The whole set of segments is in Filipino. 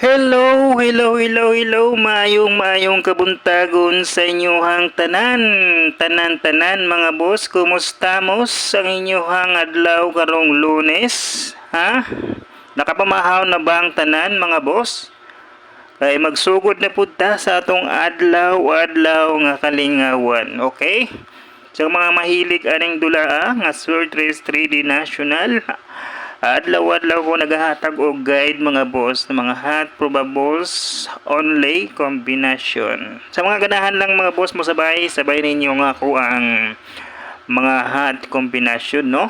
Hello, hello, hello, hello, mayong mayong kabuntagon sa inyong tanan, tanan, tanan mga boss, kumusta mos ang inyong adlaw karong lunes, ha? Nakapamahaw na ba ang tanan mga boss? Kay magsugod na punta sa atong adlaw-adlaw nga kalingawan, okay? Sa mga mahilig aning dula nga Sword Race 3D National, adlaw-adlaw ko naghahatag og guide mga boss ng mga hot probables only combination. Sa mga ganahan lang mga boss mo sabay, sabay ninyo nga ako ang mga hot combination, no?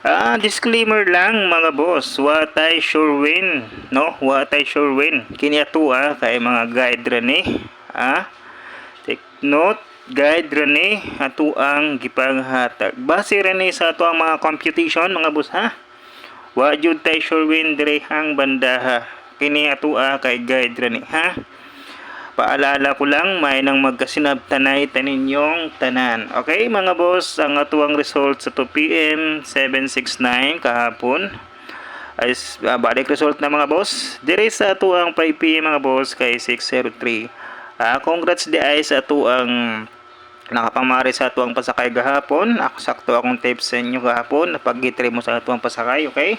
Ah, disclaimer lang mga boss, what I sure win, no? What I sure win. Kini ato ah, kay mga guide rani, ah. Take note, guide rani ato ang gipanghatag. Base rani sa ato ang mga computation mga boss ha. Wa jud tay sure win direhang banda ha. Kini ato ah, kay guide rani ha. Paalala ko lang, may nang magkasinabtanay taninyong tanan. Okay, mga boss, ang atuang result sa 2 p.m. 769 kahapon. Ay, uh, balik result na mga boss. Dire sa atuang 5 p.m. mga boss kay 603. Ah, congrats di ay sa atuang nakapamari sa atuang pasakay gahapon. Sakto akong tips sa inyo gahapon. Napag-gitry mo sa atuang pasakay, okay?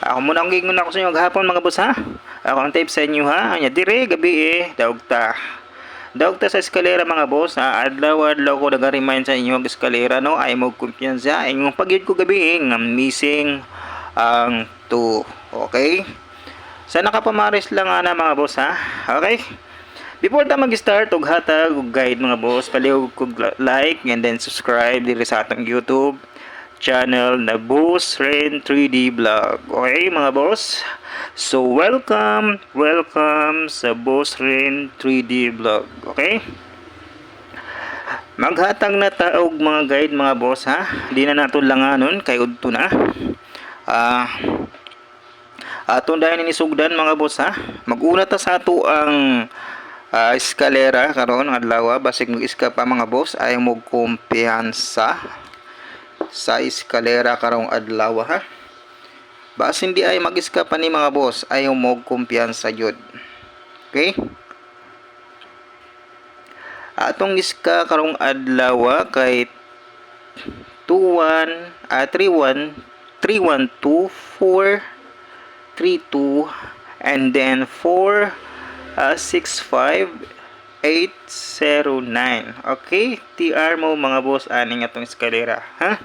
Ako muna ang gingon ako sa inyo gahapon mga boss ha. Ako ang type sa inyo ha. Anya dire gabi eh daog ta. Daog ta sa eskalera mga boss ha. Adlaw-adlaw ko nag-remind sa inyo ang eskalera no. Ay mo kumpiyansa. Ay yung pagyud ko gabi eh nga missing ang 2. Okay? Sa nakapamaris lang ana mga boss ha. Okay? Before ta mag-start og hatag og guide mga boss, palihog kog like and then subscribe diri sa atong YouTube channel na Boss Rain 3D Vlog. Okay mga boss? So welcome, welcome sa Boss Rain 3D Vlog. Okay? Maghatag na taog mga guide mga boss ha. Di na nato langanon kay udto na. Ah Aton dahil inisugdan mga boss ha. Maguna ta sa ato ang ah, eskalera karon adlaw basig mag-iska pa mga boss ay mo kumpiyansa sa eskalera karong adlaw ha. Bas hindi ay mag-iska pa ni mga boss ayaw mo kumpiyansa jud. Okay? Atong iska karong adlaw kay 21 ah 31 3124 32 and then 4 uh, 65 809 okay TR mo mga boss. Aning atong eskalera ha?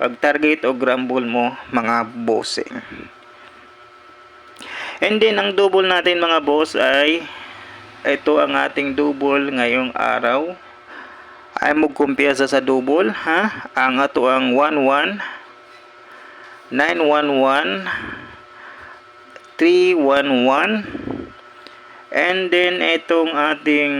Pag target o grumble mo mga bossing. And then ang double natin mga boss ay ito ang ating double ngayong araw. Ay magkumpiyansa sa double ha? Ang ato ang 11 911 311 and then itong ating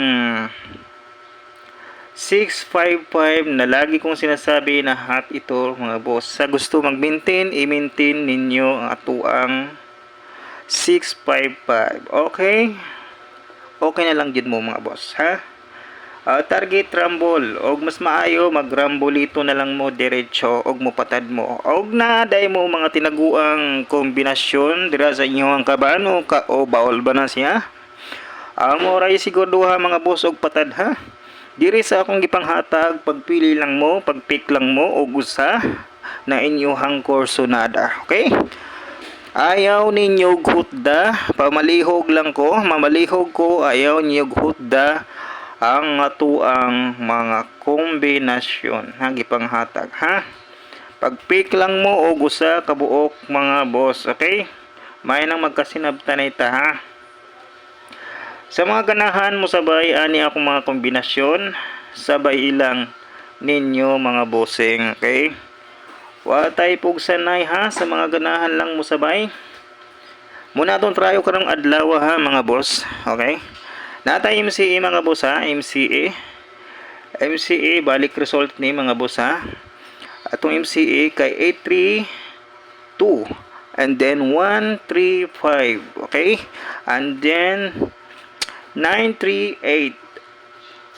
655 na lagi kong sinasabi na hot ito mga boss. Sa gusto mag-maintain i-maintain ninyo ang atuang 655 okay? Okay na lang dyan mo mga boss ha? Uh, target rumble. Og mas maayo mag ito na lang mo diretso. Og mo patad mo. Og na day mo mga tinaguang kombinasyon. Dira sa inyo ang kabano ka o bawal ba na siya Amo ray siguraduha mga boss og patad ha. Diri sa akong gipanghatag pagpili lang mo, pagpick lang mo og usa na inyong kursonada. Okay? Ayaw ninyo hutda, pamalihog lang ko, mamalihog ko, ayaw ninyo hutda ang atuang mga kombinasyon ha gipanghatag ha. Pagpick lang mo og usa ka buok mga boss, okay? May nang magkasinabtan ita ha. Sa mga ganahan mo sabay ani ako mga kombinasyon, sabay ilang ninyo mga bossing, okay? Wa tay pug sanay ha sa mga ganahan lang mo sabay. Muna atong tryo karong adlaw ha mga boss, okay? Natay MCA mga boss ha, MCA. MCA balik result ni mga boss ha. Atong MCA kay 832 and then 135, okay? And then 938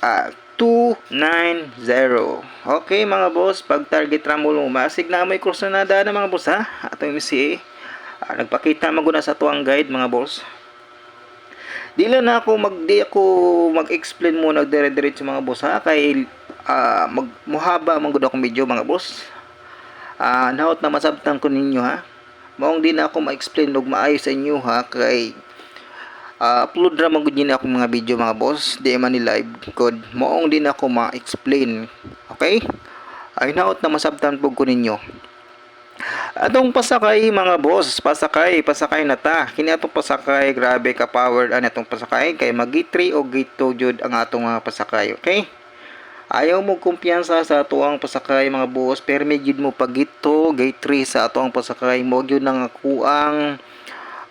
ah 290 okay mga boss pag target rumble mo masig na may kursonada na mga boss ha atong MCA Ah, nagpakita maguna sa tuang guide mga boss. Di lang na ako mag di ako mag-explain mo nagdire-diretso mga boss ha kay ah, mag muhaba man akong video mga boss. Ah, naot na masabtan ko ninyo ha. Maong di na ako ma-explain og maayo sa inyo ha kay ah, upload ra man gud ni ako mga video mga boss. Di man ni live code. Maong di na ako ma-explain. Okay? Ay naot na masabtan pug ko ninyo. Atong pasakay mga boss, pasakay, pasakay na ta. Kini atong pasakay, grabe ka powered ani atong pasakay kay magi 3 o gate 2 jud ang atong mga pasakay, okay? Ayaw mo kumpiyansa sa atuang pasakay mga boss, pero jud mo pag gito, gate 3 sa atuang pasakay mo jud nang akuang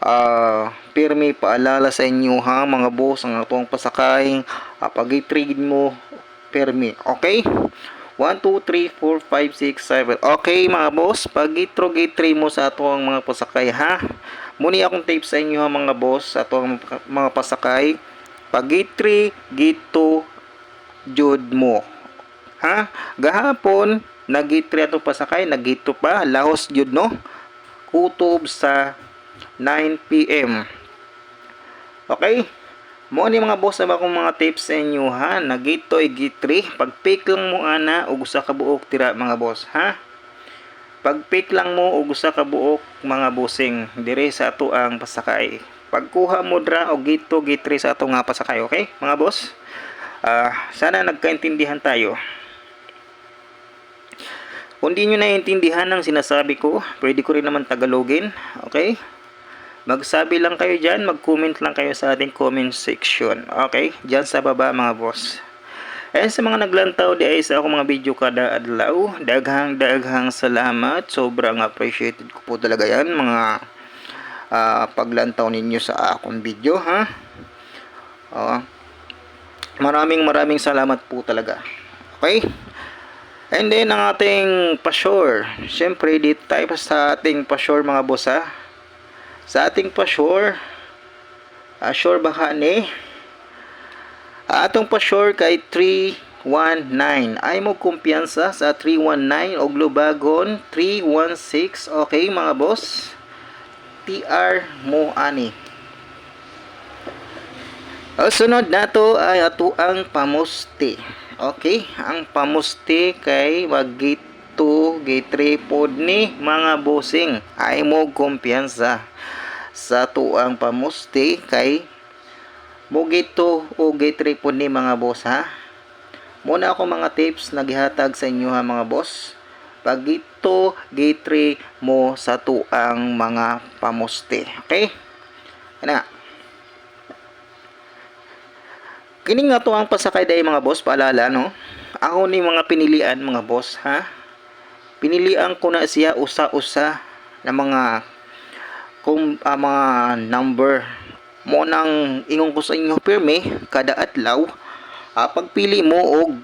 ah pirmi paalala sa inyo ha mga boss ang pag gate 3 gid mo pirmi, okay? 1, 2, 3, 4, 5, 6, 7. Okay mga boss, pag gitro gate 3 mo sa ato ang mga pasakay ha. Muni akong tape sa inyo ha mga boss sa ato ang mga pasakay. Pag gate 3, gate 2, jud mo. Ha? Gahapon, nag gate 3 ato pasakay, nag gate 2 pa, lahos jud no. Kutob sa 9 PM. Okay? Mo ni mga boss na akong mga tips sa inyo ha. Nagito ay git 3. Pag pick lang mo ana og usa ka buok tira mga boss ha. Pag pick lang mo og usa ka buok mga bossing dire sa ato ang pasakay. Pagkuha mo dra og gito git 3 sa ato nga pasakay, okay? Mga boss. Ah, sana nagkaintindihan tayo. Kung di nyo naiintindihan ang sinasabi ko, pwede ko rin naman tagalogin. Okay? Magsabi lang kayo dyan, mag-comment lang kayo sa ating comment section. Okay? Dyan sa baba mga boss. And sa mga naglantaw di ay sa ako mga video kada adlaw. Daghang daghang salamat. Sobrang appreciated ko po talaga yan mga ah, paglantaw ninyo sa akong video ha. Oh. maraming maraming salamat po talaga. Okay? And then ang ating pa-sure. Siyempre dito tayo sa ating pa-sure mga boss ha sa ating pa-sure uh, sure baka ni uh, atong pa-sure kay 319 ay mo kumpiyansa sa 319 o Globagon 316 okay mga boss. TR mo ani. O sunod nato ay ato ang pamusti okay ang pamusti kay wagit 2 gate 3 pod ni mga bossing. Ay mo kumpiyansa sa tuang pamusti kay 2 o gate 3 pod ni mga boss ha? Muna ako mga tips naghihatag sa inyo ha mga boss. Pag ito 3 mo sa tuang mga pamusti. Okay? Na Kini nga to ang pasakay dai mga boss paalala no. Ako ni mga pinilian mga boss ha pinilian ko na siya usa-usa na mga kung uh, mga number. Mo nang ingon ko sa inyo pirmi kada adlaw uh, pagpili mo og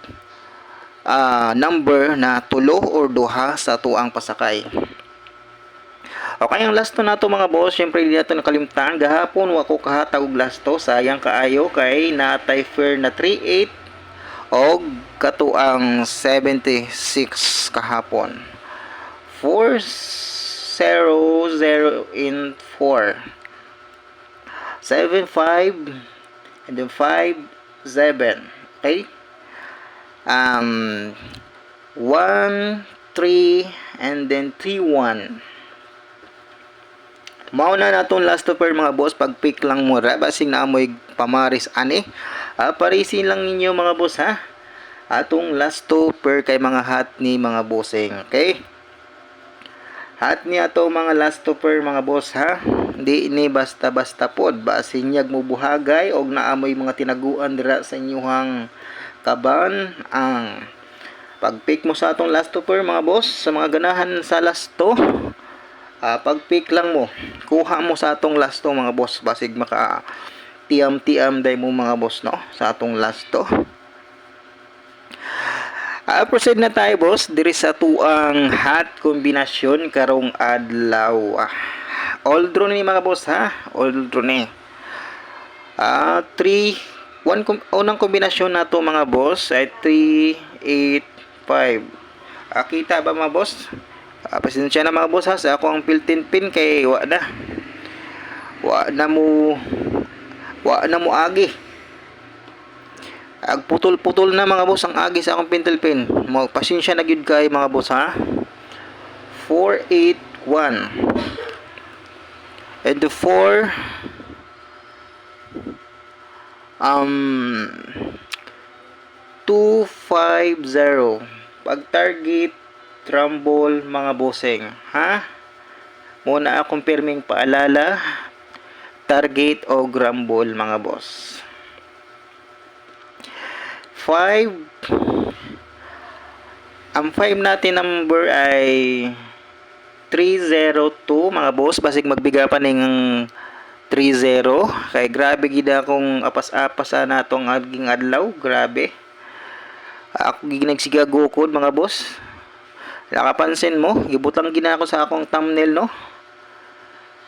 uh, number na tulo or duha sa tuang pasakay. Okay, ang last to na to mga boss, syempre hindi nato nakalimtan. Gahapon wako kahatag og last to, sayang kaayo kay natay fair na 38 og katuang 76 kahapon. 400 in 4 75 and then 5 7 okay um 1 3 and then 3 1 Mao na natong last to per mga boss pag pick lang mo ra basing na amoy pamaris ani. Ah, parisin lang ninyo mga boss ha. Atong last to per kay mga hat ni mga bossing. Okay? Hat niya to mga last topper mga boss ha. Di ni basta-basta pod basin yag mo buhagay og naamoy mga tinaguan dira sa inyong kaban ang pagpick mo sa atong last topper mga boss sa mga ganahan sa last to. Uh, pagpick lang mo, kuha mo sa atong last to mga boss basig maka tiam-tiam day mo mga boss no sa atong last to. Uh, proceed na tayo boss diri sa tuang hot kombinasyon karong adlaw. Uh, all draw ni mga boss ha. All draw ni. Ah, uh, 3 one kom unang kombinasyon nato mga boss ay 3 8 5. Uh, kita ba mga boss? Uh, pasensya na mga boss ha, sa ako ang piltin pin kay wa na. Wa na mo wa na mo agi. Ag putol-putol na mga boss ang agi sa akong pintel pin. Mo pasensya na gyud kay mga boss ha. 481 and the 4 um 250 pag target rumble mga bossing ha muna akong pirming paalala target o grumble mga boss? 5 ang 5 natin number ay 302 mga boss. Basig magbiga pa ning 30 kay grabe gida akong apas-apasa na tong aging adlaw. Grabe. Ako ginagsigagukod mga boss. Nakapansin mo gibutang gina ako sa akong thumbnail no?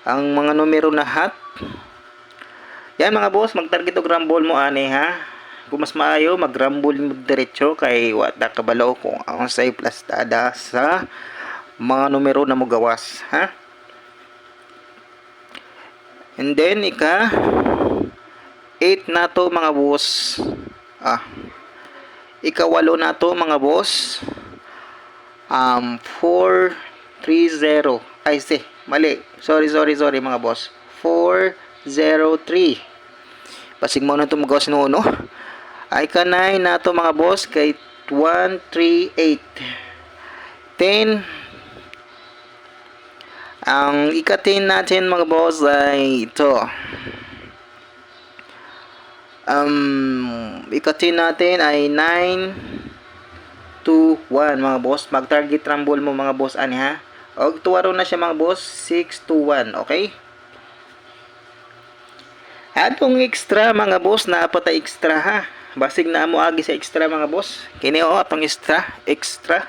Ang mga numero na hat yan mga boss mag-target og rumble mo ani ha? Kung mas maayo mag rumble mo diretso kay wala kabalo kung ang say plus tada sa mga numero na mo gawas ha? And then ika 8 na to mga boss. Ah ikawalo na to mga boss. Um 430 ay si mali. Sorry sorry sorry mga boss 403 pasig mo na to magawas no no ay kanay na to mga boss kay 138 10 ang ikatin natin mga boss ay ito. Um, ikatin natin ay 9 2 1 mga boss. Mag-target rumble mo mga boss ani ha. Og tuwaro na siya mga boss 6 2 1, okay? Atong extra mga boss na patay extra ha. Basig na mo agi sa extra mga boss. Kini o atong extra, extra.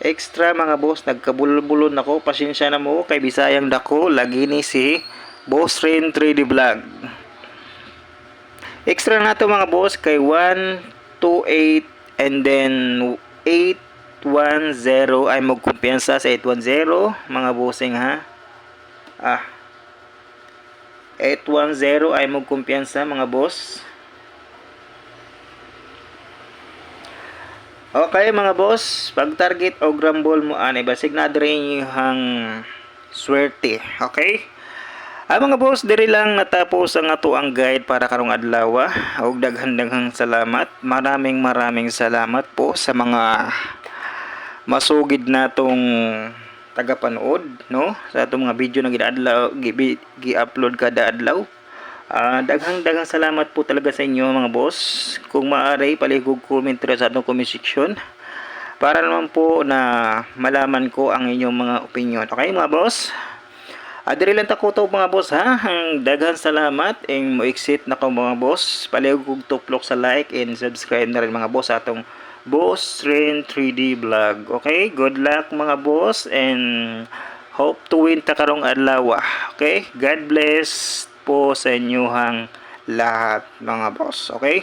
Extra mga boss nagkabulol-bulon ako. Pasensya na mo kay bisayang dako lagi ni si Boss Rain 3D Vlog. Extra na to mga boss kay 128 and then 810 ay magkumpiyansa sa 810 mga bossing ha? Ah 810 ay magkumpiyansa mga boss Okay mga boss, pag target o grumble mo ani basig na diri hang swerte, okay? Ah mga boss, diri lang natapos ang ato ang guide para karong adlaw. Og daghan daghang salamat. Maraming maraming salamat po sa mga masugid natong tagapanood, no? Sa atong mga video na gidadlaw, gi-upload kada adlaw. Ah, daghang daghang salamat po talaga sa inyo mga boss. Kung maaari paligog comment sa atong comment section para naman po na malaman ko ang inyong mga opinion. Okay mga boss? Adiri lang tako to mga boss ha. Ang daghang salamat ing mo exit na ko mga boss. Paligog tuplok sa like and subscribe na rin mga boss sa atong Boss Ren 3D vlog. Okay? Good luck mga boss and hope to win ta karong adlaw. Okay? God bless po sa inyong lahat mga boss. Okay?